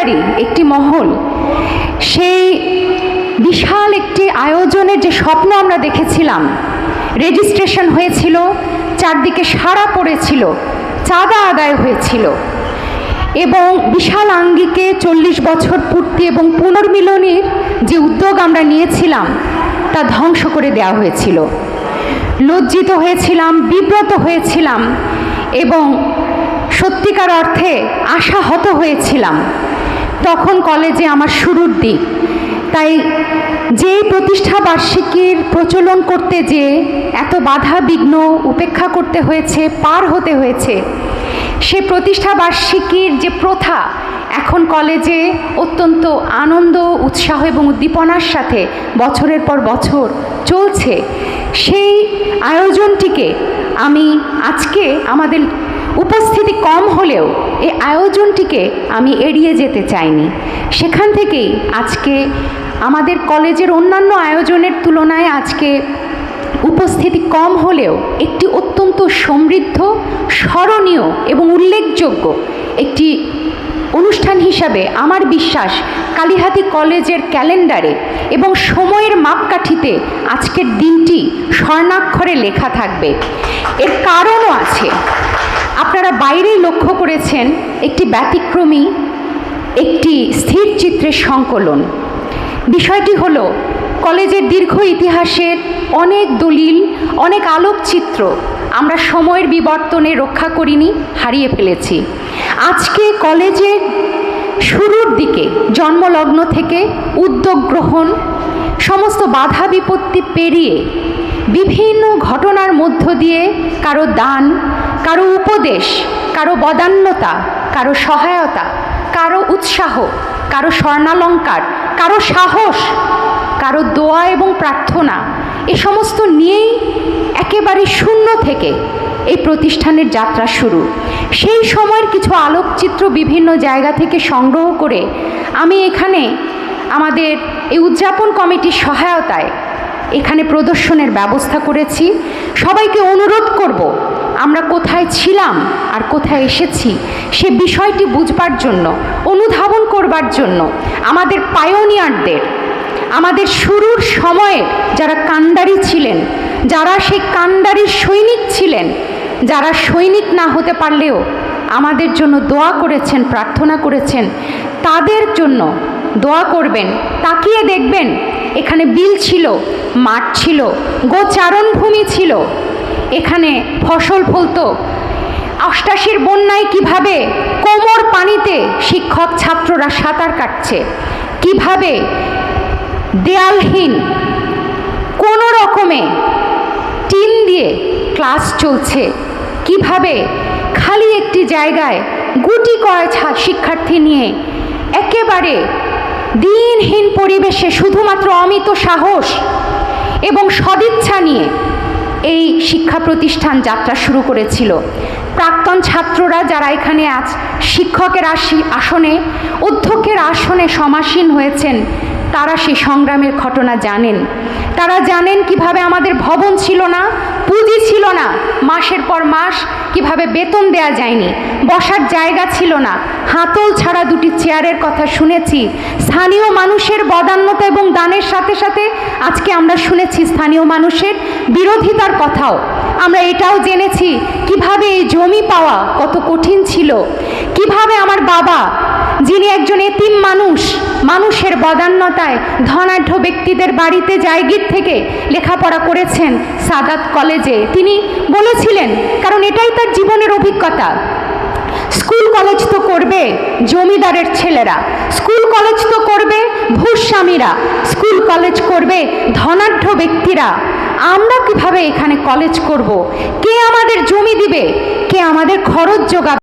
কাণ্ডারি একটি মহল, সেই বিশাল একটি আয়োজনের যে স্বপ্ন আমরা দেখেছিলাম রেজিস্ট্রেশন হয়েছিল, চারদিকে সাড়া পড়েছিল, চাঁদা আদায় হয়েছিল এবং বিশাল আঙ্গিকে চল্লিশ বছর পূর্তি এবং পুনর্মিলনের যে উদ্যোগ আমরা নিয়েছিলাম, তা ধ্বংস করে দেওয়া হয়েছিল। লজ্জিত হয়েছিলাম, বিব্রত হয়েছিলাম এবং সত্যিকার অর্থে আশাহত হয়েছিলাম। তখন কলেজে আমার শুরুর দিক। তাই যে প্রতিষ্ঠা বার্ষিকীর প্রচলন করতে যে এত বাধা, বিঘ্ন উপেক্ষা করতে হয়েছে, পার হতে হয়েছে, সে প্রতিষ্ঠা বার্ষিকীর যে প্রথা এখন কলেজে অত্যন্ত আনন্দ, উৎসাহ এবং উদ্দীপনার সাথে বছরের পর বছর চলছে, সেই আয়োজনটিকে আমি আজকে আমাদের উপস্থিতি কম হলেও এ আয়োজনটিকে আমি এড়িয়ে যেতে চাইনি। সেখান থেকেই আজকে আমাদের কলেজের অন্যান্য আয়োজনের তুলনায় আজকে উপস্থিতি কম হলেও একটি অত্যন্ত সমৃদ্ধ, স্মরণীয় এবং উল্লেখযোগ্য একটি অনুষ্ঠান হিসাবে আমার বিশ্বাস কালীহাতি কলেজের ক্যালেন্ডারে এবং সময়ের মাপকাঠিতে আজকের দিনটি স্বর্ণাক্ষরে লেখা থাকবে। এর কারণও আছে। আপনারা বাইরেই লক্ষ্য করেছেন একটি ব্যতিক্রমী, একটি স্থির চিত্রের সংকলন। বিষয়টি হলো, কলেজের দীর্ঘ ইতিহাসের অনেক দলিল, অনেক আলোকচিত্র আমরা সময়ের বিবর্তনে রক্ষা করিনি, হারিয়ে ফেলেছি। আজকে কলেজের শুরুর দিকে জন্মলগ্ন থেকে উদ্যোগ গ্রহণ, সমস্ত বাধা বিপত্তি পেরিয়ে বিভিন্ন ঘটনার মধ্য দিয়ে কারও দান, কারও উপদেশ, কারও বদান্যতা, কারও সহায়তা, কারও উৎসাহ, কারও স্বর্ণালঙ্কার, কারও সাহস, কারও দোয়া এবং প্রার্থনা, এ সমস্ত নিয়েই একেবারে শূন্য থেকে এই প্রতিষ্ঠানের যাত্রা শুরু। সেই সময়ের কিছু আলোকচিত্র বিভিন্ন জায়গা থেকে সংগ্রহ করে আমি এখানে আমাদের এই উদযাপন কমিটির সহায়তায় এখানে প্রদর্শনের ব্যবস্থা করেছি। সবাইকে অনুরোধ করব, আমরা কোথায় ছিলাম আর কোথায় এসেছি সে বিষয়টি বুঝবার জন্য, অনুধাবন করবার জন্য আমাদের পায়োনিয়ারদের আমাদের শুরুর সময়ে যারা কাণ্ডারি ছিলেন যারা সেই কাণ্ডারির সৈনিক ছিলেন, যারা সৈনিক না হতে পারলেও আমাদের জন্য দোয়া করেছেন, প্রার্থনা করেছেন, তাদের জন্য দোয়া করবেন, তাকিয়ে দেখবেন এখানে বিল ছিল, মাঠ ছিল গোচারণভূমি ছিল, এখানে ফসল ফলতো, অষ্টাশির বন্যায় কীভাবে কোমর পানিতে শিক্ষক ছাত্ররা সাঁতার কাটছে, কীভাবে দেয়ালহীন কোনো রকমে দিয়ে ক্লাস চলছে। কীভাবে? খালি একটি জায়গায় গুটি ছা- শিক্ষার্থী নিয়ে একেবারে দিনহীন পরিবেশে শুধুমাত্র অমিত সাহস এবং সদিচ্ছা নিয়ে এই শিক্ষা প্রতিষ্ঠান যাত্রা শুরু করেছিল। প্রাক্তন ছাত্ররা যারা এখানে আজ শিক্ষকের আসি আসনে, অধ্যক্ষের আসনে সমাসীন হয়েছেন, তারা সেই সংগ্রামের ঘটনা জানেন। তারা জানেন কীভাবে আমাদের ভবন ছিল না ছিল না। মাসের পর মাস কীভাবে বেতন দেয়া যায়নি, বসার জায়গা ছিল না। হাতল ছাড়া দুটি চেয়ারের কথা শুনেছি। স্থানীয় মানুষের বদান্যতা এবং দানের সাথে সাথে আজকে আমরা শুনেছি স্থানীয় মানুষের বিরোধিতার কথাও। আমরা এটাও জেনেছি কীভাবে এই জমি পাওয়া কত কঠিন ছিল। কীভাবে আমার বাবা, যিনি একজন এতিম মানুষ মানুষের বদান্যতায় ধনাঢ্য ব্যক্তিদের বাড়িতে জায়গির থেকে লেখাপড়া করেছেন সাদাত কলেজে। তিনি বলেছিলেন, কারণ এটাই তার জীবনের অভিজ্ঞতা। স্কুল কলেজ তো করবে জমিদারের ছেলেরা, স্কুল কলেজ তো করবে ভূস্বামীরা স্কুল কলেজ করবে ধনাঢ্য ব্যক্তিরা। আমরা কীভাবে এখানে কলেজ করব? কে আমাদের জমি দিবে? কে আমাদের খরচ যোগাবে?